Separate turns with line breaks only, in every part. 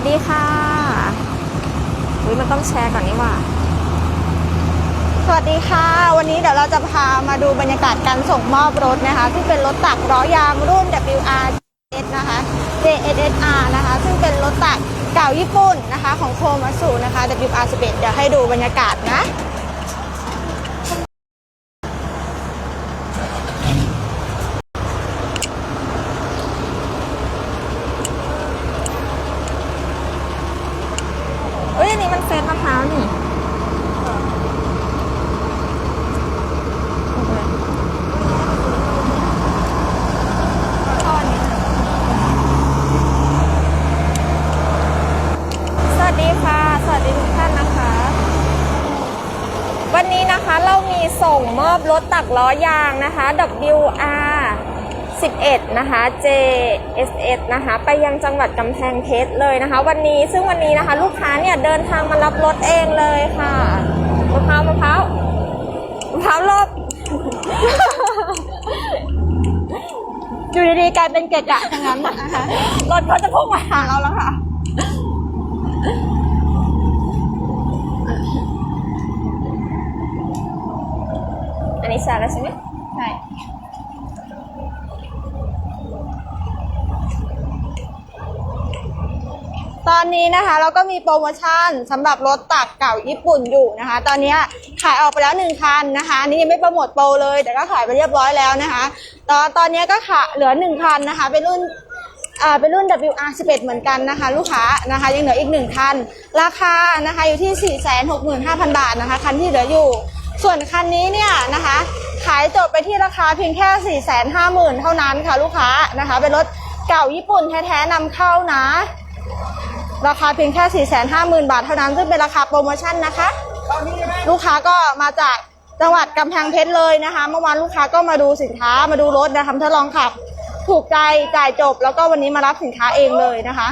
วัสดีค่ะ อุ้ยมันต้องแชร์ก่อนนี่ว่า
สวัสดีค่ะ วันนี้เดี๋ยวเราจะพามาดูบรรยากาศการส่งมอบรถนะคะซึ่งเป็นรถตักล้อยางรุ่น WRS นะคะ JSR นะคะ ซึ่งเป็นรถตักเก่าญี่ปุ่นนะคะ ของโคมาสุนะคะ WR11 เดี๋ยวให้ดูบรรยากาศนะ
เอ้ยอันนี้มันเฟซมะพร้าวนี่สวัสดีค่ะ สวัสดีทุกท่านนะคะ วั นะคะเรามีส่งมอบรถตักล้อยางนะคะ WR 11 นะคะ JSS นะคะ ไปยังจังหวัดกำแพงเพชรเลยนะคะ วันนี้ซึ่งวันนี้นะคะ ลูกค้าเนี่ยเดินทางมารับรถเองเลยค่ะมะพร้าวมะพร้าวมะพร้าวรอบ
อยู่ดีๆกลายเป็นเกะกะทั้งนั้นนะคะ
รถเขาจะพุ่งมาหาเราแล้วค่ะ อันนี้แชร์แล้วใช่ไหม
ใช่ตอนนี้นะคะเราก็มีโปรโมชั่นสำหรับรถตักเก่าญี่ปุ่นอยู่นะคะ ตอนนี้ขายออกไปแล้วหนึ่งคันนะคะอันนี้ยังไม่โปรโมทโปรเลย แต่ก็ขายไปเรียบร้อยแล้วนะคะตอนตอนนี้ก็ขายเหลือหนึ่งคันนะคะ เป็นรุ่นอ่าเป็นรุ่น WR11 เหมือนกันนะคะ ลูกค้านะคะยังเหลืออีกหนึ่งคัน ราคานะคะอยู่ที่ 465,000 บาทนะคะคันที่เหลืออยู่ ส่วนคันนี้เนี่ยนะคะ ขายจบไปที่ราคาเพียงแค่ 450,000 เท่านั้นค่ะลูกค้านะคะ เป็นรถเก่าญี่ปุ่นแท้ๆนำเข้านะ ราคาเพียงแค่ 450,000 บาทเท่านั้น ซึ่งเป็นราคาโปรโมชั่นนะคะ ลูกค้าก็มาจากจังหวัดกำแพงเพชรเลยนะคะ เมื่อวานลูกค้าก็มาดูสินค้ามาดูรถนะคะทดลองขับ ถูกใจจ่ายจบ แล้วก็วันนี้มารับสินค้าเองเลยนะคะ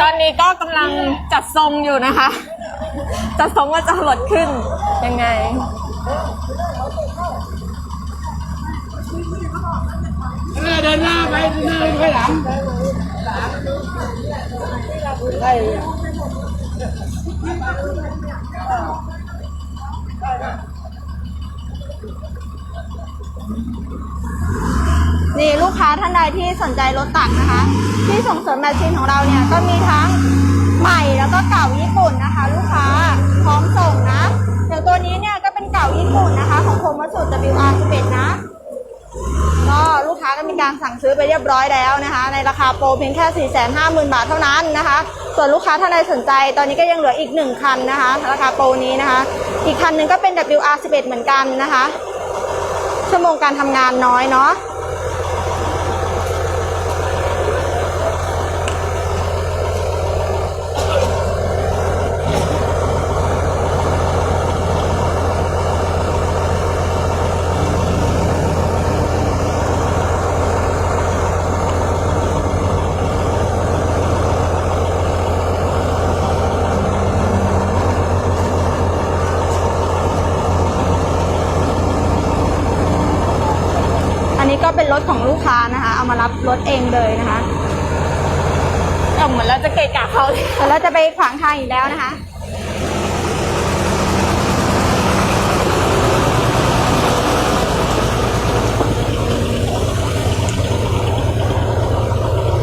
ตอนนี้ก็กำลังจัดทรงอยู่นะคะ จัดทรงว่าจะหลดขึ้นยังไง
เดินหน้าไปเดินหน้าไปหลังี
ลูกค้าท่านใดที่สนใจรถตักนะคะ ที่ส่งเสริมแมชชีนของเราเนี่ยก็มีทั้งใหม่แล้วก็เก่าญี่ปุ่นนะคะ ลูกค้าพร้อมส่งนะอย่างตัวนี้เนี่ยก็เป็นเก่าญี่ปุ่นนะคะ ของโคมัสุ WR11 นะก็ลูกค้าก็มีการสั่งซื้อไปเรียบร้อยแล้วนะคะ ในราคาโปรเพียงแค่ 450,000 บาทเท่านั้นนะคะ ส่วนลูกค้าท่านใดสนใจ ตอนนี้ก็ยังเหลืออีกหนึ่งคันนะคะ ราคาโปรนี้นะคะ อีกคันหนึ่งก็เป็น WR11 เหมือนกันนะคะ ชั่วโมงการทำงานน้อยเนาะ รถของลูกค้านะคะ เอามารับรถเองเลยนะคะ
เออเหมือนเราจะเกะกะเขาเลย
แต่เราจะไปขวางทางอีกแล้วนะคะ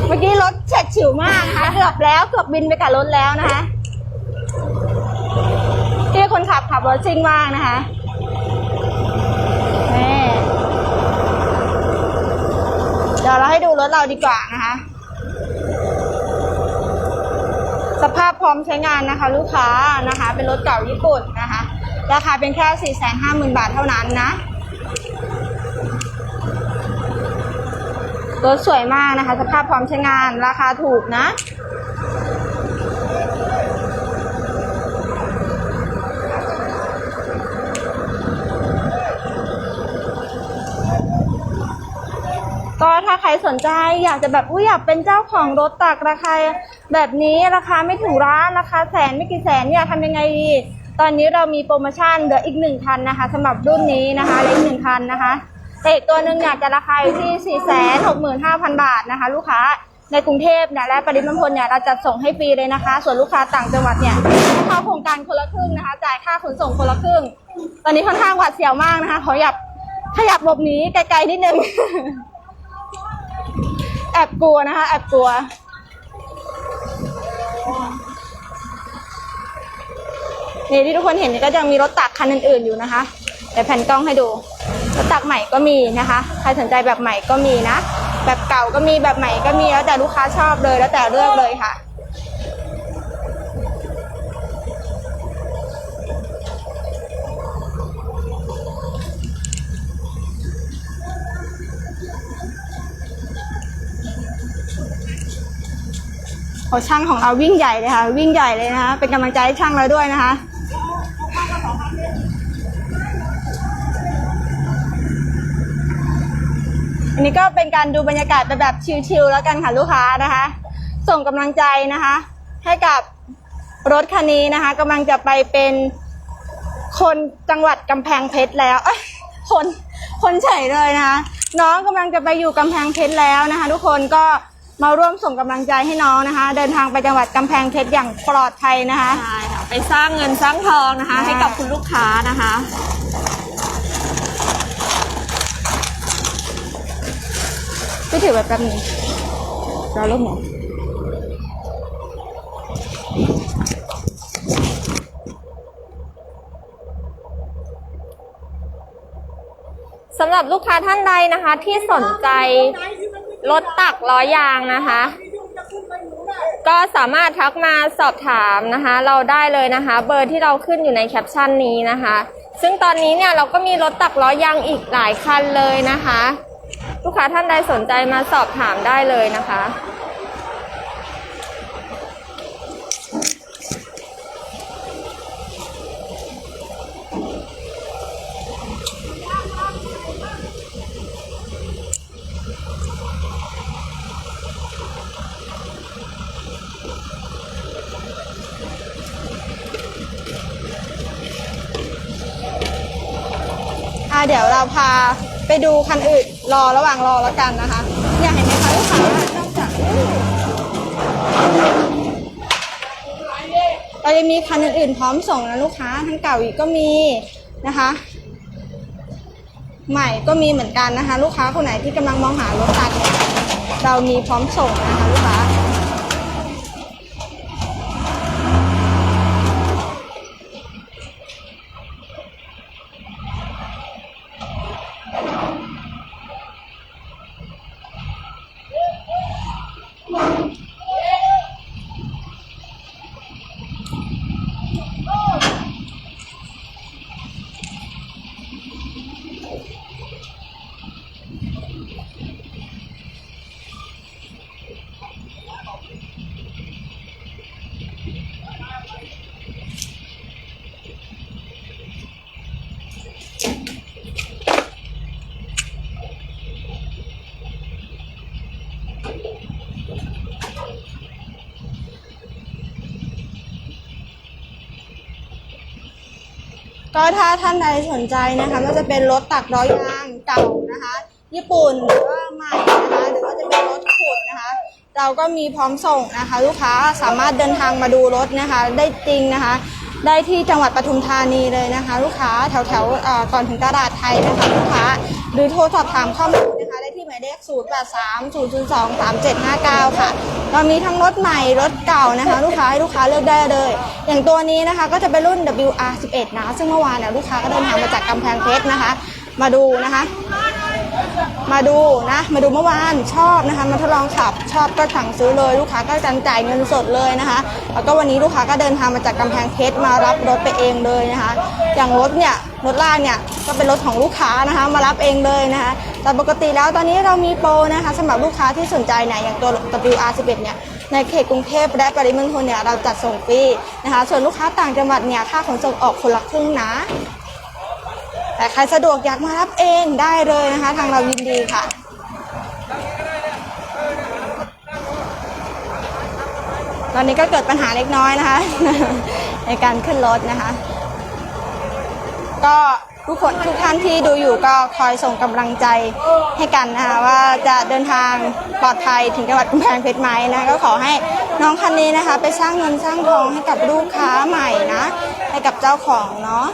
เมื่อกี้รถเฉียดฉิวมากนะคะเกือบแล้วเกือบบินไปกับรถแล้วนะคะที่คนขับขับรถซิ่งมากนะคะนี่เดี๋ยวเราให้ดูรถเราดีกว่านะคะ สภาพพร้อมใช้งานนะคะ ลูกค้านะคะ เป็นรถเก่าญี่ปุ่นนะคะ ราคาเป็นแค่ 450,000 บาทเท่านั้นนะ รถสวยมากนะคะ สภาพพร้อมใช้งาน ราคาถูกนะ ก็ถ้าใครสนใจอยากจะแบบอุ้ยอยากเป็นเจ้าของรถตักราคาแบบนี้ราคาไม่ถึงร้านราคาแสนไม่กี่แสนอยากทำยังไงดีตอนนี้เรามีโปรโมชั่นเหลืออีกหนึ่งคันนะคะสำหรับรุ่นนี้นะคะเลืออีกหนึ่งคันนะคะแต่อีกตัวหนึ่งเนี่ยจะราคาอยู่ที่ 4 6 5 0 0 0 บาทนะคะ ลูกค้าในกรุงเทพเนี่ยและปริมณฑลเนี่ยเราจัดส่งให้ฟรีเลยนะคะ ส่วนลูกค้าต่างจังหวัดเนี่ยเข้าโครงการคนละครึ่งนะคะ จ่ายค่าขนส่งคนละครึ่ง ตอนนี้ค่อนข้างหวาดเสียวมากนะคะขอหยับขยับหลบหนีไกลๆนิดนึง แอบกลัวนะคะแอบกลัว นี่ที่ทุกคนเห็นก็ยังมีรถตักคันอื่นๆอยู่นะคะเดี๋ยวแผ่นกล้องให้ดูรถตักใหม่ก็มีนะคะ ใครสนใจแบบใหม่ก็มีนะ แบบเก่าก็มีแบบใหม่ก็มีแล้วแต่ลูกค้าชอบเลยแล้วแต่เลือกเลยค่ะ โอช่างของเราวิ่งใหญ่เลยค่ะ วิ่งใหญ่เลยนะคะเป็นกำลังใจให้ช่างเราด้วยนะคะอันนี้ก็เป็นการดูบรรยากาศไปแบบชิลๆแล้วกันค่ะลูกค้านะคะ ส่งกำลังใจนะคะ ให้กับรถคันนี้นะคะกำลังจะไปเป็นคนจังหวัดกำแพงเพชรแล้วเอคนคนเฉยเลยนะคะน้องกำลังจะไปอยู่กำแพงเพชรแล้วนะคะ ทุกคนก็ มาร่วมส่งกำลังใจให้น้องนะคะ เดินทางไปจังหวัดกำแพงเพชรอย่างปลอดภัยนะคะ
ใช่ค่ะไปสร้างเงินสร้างทองนะคะ
ค่ะ
ให้กับคุณลูกค้านะคะ
พี่ถือไว้แป๊บนึงรอรูปหนู
สำหรับลูกค้าท่านใดนะคะที่สนใจ รถตักล้อยางนะคะ ก็สามารถทักมาสอบถามนะคะ เราได้เลยนะคะ เบอร์ที่เราขึ้นอยู่ในแคปชั่นนี้นะคะ ซึ่งตอนนี้เนี่ยเราก็มีรถตักล้อยางอีกหลายคันเลยนะคะ ลูกค้าท่านใดสนใจมาสอบถามได้เลยนะคะ
เดี๋ยวเราพาไปดูคันอื่นรอระหว่างรอแล้วกันนะคะอยากเห็นไหมคะลูกค้านอกจากเรายังมีคันอื่นๆพร้อมส่งนะลูกค้าทั้งเก่าอีกก็มีนะคะ ใหม่ก็มีเหมือนกันนะคะ ลูกค้าคนไหนที่กำลังมองหารถตัดเนี่ยเรามีพร้อมส่งนะคะลูกค้า Thank you. ก็ถ้าท่านใดสนใจนะคะก็จะเป็นรถตักร้อยยางเก่านะคะ ญี่ปุ่นหรือว่าใหม่นะคะหรือว่าจะเป็นรถขุดนะคะ เราก็มีพร้อมส่งนะคะ ลูกค้าสามารถเดินทางมาดูรถนะคะ ได้จริงนะคะ ได้ที่จังหวัดปทุมธานีเลยนะคะ ลูกค้าแถวแถวอ่อก่อนถึงตลาดไทยนะคะลูกค้าหรือโทรสอบถามข้อมูล หมายเลข0 8 3 0 0 2 3 7 5 9 ค่ะ เรามีทั้งรถใหม่รถเก่านะคะ ลูกค้าให้ลูกค้าเลือกได้เลย อย่างตัวนี้นะคะก็จะเป็นรุ่น WR11 นะ ซึ่งเมื่อวานเนี่ยลูกค้าก็เดินทางมาจากกำแพงเพชรนะคะ มาดูนะคะ มาดูนะ มาดูเมื่อวานชอบนะคะมาทดลองขับชอบก็สั่งซื้อเลยลูกค้าก็จันจ่ายเงินสดเลยนะคะ แล้วก็วันนี้ลูกค้าก็เดินทางมาจากกำแพงเพชรมารับรถไปเองเลยนะคะ อย่างรถเนี่ยรถลากเนี่ยก็เป็นรถของลูกค้านะคะมารับเองเลยนะคะแต่ปกติแล้วตอนนี้เรามีโปรนะคะสำหรับลูกค้าที่สนใจเนี่ยอย่างตัว WR11 เนี่ยในเขตกรุงเทพและปริมณฑลเนี่ยเราจัดส่งฟรีนะคะ ส่วนลูกค้าต่างจังหวัดเนี่ยค่าขนส่งออกคนละครึ่งนะ แต่ใครสะดวกอยากมารับเองได้เลยนะคะ ทางเรายินดีค่ะตอนนี้ก็เกิดปัญหาเล็กน้อยนะคะ ในการขึ้นรถนะคะ ก็ทุกคนทุกท่านที่ดูอยู่ก็คอยส่งกำลังใจให้กันนะคะว่าจะเดินทางปลอดภัยถึงจังหวัดกำแพงเพชรไหมนะก็ขอให้น้องคันนี้นะคะ ไปสร้างเงินสร้างทองให้กับลูกค้าใหม่นะ ให้กับเจ้าของเนาะ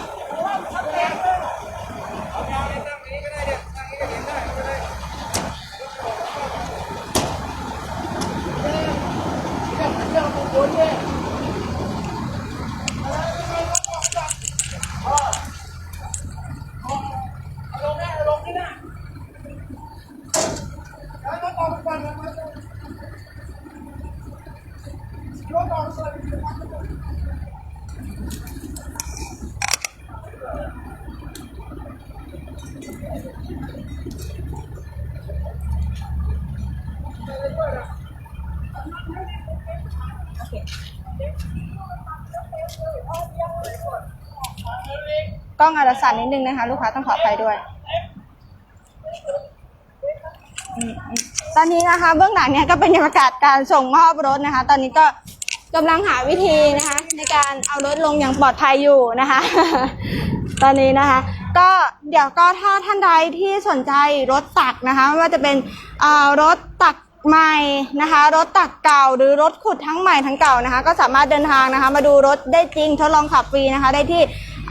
กล้องอาจจะสั่นนิดนึงนะคะ ลูกค้าต้องขออภัยด้วย ตอนนี้นะคะ เบื้องหลังเนี่ยก็เป็นบรรยากาศการส่งมอบรถนะคะ ตอนนี้ก็กำลังหาวิธีนะคะ ในการเอารถลงอย่างปลอดภัยอยู่นะคะ ตอนนี้นะคะ ก็เดี๋ยวก็ถ้าท่านใดที่สนใจรถตักนะคะไม่ว่าจะเป็นเอ่อรถตัก ใหม่นะคะ รถตักเก่าหรือรถขุดทั้งใหม่ทั้งเก่านะคะ ก็สามารถเดินทางนะคะ มาดูรถได้จริงทดลองขับฟรีนะคะ ได้ที่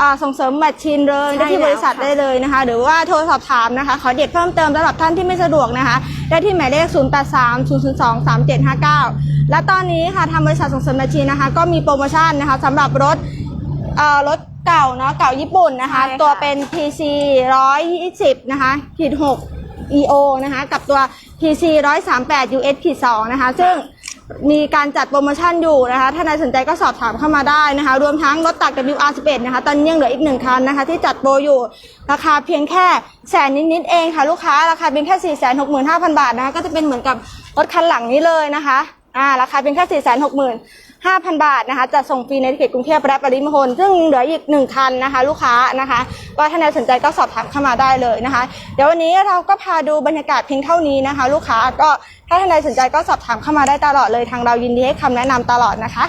อ่าส่งเสริมแมชชีนเลยได้ที่บริษัทได้เลยนะคะ หรือว่าโทรสอบถามนะคะ ขอเด็ดเพิ่มเติมสำหรับท่านที่ไม่สะดวกนะคะ ได้ที่หมายเลข 0 8 3 0 0 2 3 7 5 9 และตอนนี้ค่ะทางบริษัทส่งเสริมแมชชีนนะคะ ก็มีโปรโมชั่นนะคะสำหรับรถ เอ่อรถเก่าเนาะเก่าญี่ปุ่นนะคะ
ใช่ค่ะ
ตัวเป็น PC 120 นะคะขีด6 EO นะคะ กับตัว PC 138 US ขีด2นะคะ ซึ่งมีการจัดโปรโมชั่นอยู่นะคะ ถ้าใครสนใจก็สอบถามเข้ามาได้นะคะ รวมทั้งรถตัก WR11 นะคะ ตอนนี้ยังเหลืออีกหนึ่งคันนะคะ ที่จัดโปรอยู่ ราคาเพียงแค่แสนนิดๆเองค่ะ ลูกค้า ราคาเป็นแค่ 465,000 บาทนะคะ ก็จะเป็นเหมือนกับรถคันหลังนี้เลยนะคะ อ่า ราคาเป็นแค่ 460,000 5,000 บาทนะคะจะส่งฟรีในเขตกรุงเทพและปริมณฑลซึ่งเหลืออีกหนึ่งคันนะคะ ลูกค้านะคะก็ถ้าใครสนใจก็สอบถามเข้ามาได้เลยนะคะ เดี๋ยววันนี้เราก็พาดูบรรยากาศเพียงเท่านี้นะคะ ลูกค้าก็ถ้าท่านใดสนใจก็สอบถามเข้ามาได้ตลอดเลยทางเรายินดีให้คำแนะนำตลอดนะคะ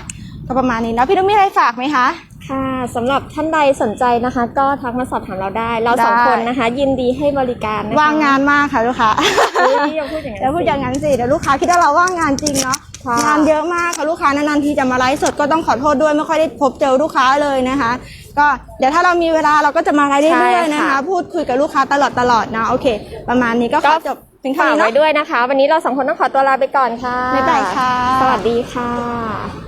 ก็ประมาณนี้นะพี่นุ้มมีอะไรฝากไหมคะ
ค่ะสำหรับท่านใดสนใจนะคะ ก็ทักมาสอบถามเราได้ เราสอง
ได้
คนนะคะ ยินดีให้บริการนะคะ
ว่างงานมากค่ะลูกค้า
เฮ้ยอย่าพูดอย่างนั้น
อย่าพูดอย่างนั้นสิเดี๋ยวลูกค้าคิดว่าเราว่างงานจริงเนาะ
ค่ะ
งานเยอะมากค่ะลูกค้านานๆทีจะมาไลฟ์สดก็ต้องขอโทษด้วยไม่ค่อยได้พบเจอลูกค้าเลยนะคะ ก็เดี๋ยวถ้าเรามีเวลาเราก็จะมาไลฟ์เรื่อยๆนะคะ พูดคุยกับลูกค้าตลอดตลอดๆนะโอเค ประมาณนี้ก็ขอจบเพียงเท่า
ฝาก
นี้
ไว้
เนาะ
ด้วยนะคะ วันนี้เราสองคนต้องขอตัวลาไปก่อนค่ะ
บ๊ายบายค่ะ
สวัสดีค่ะ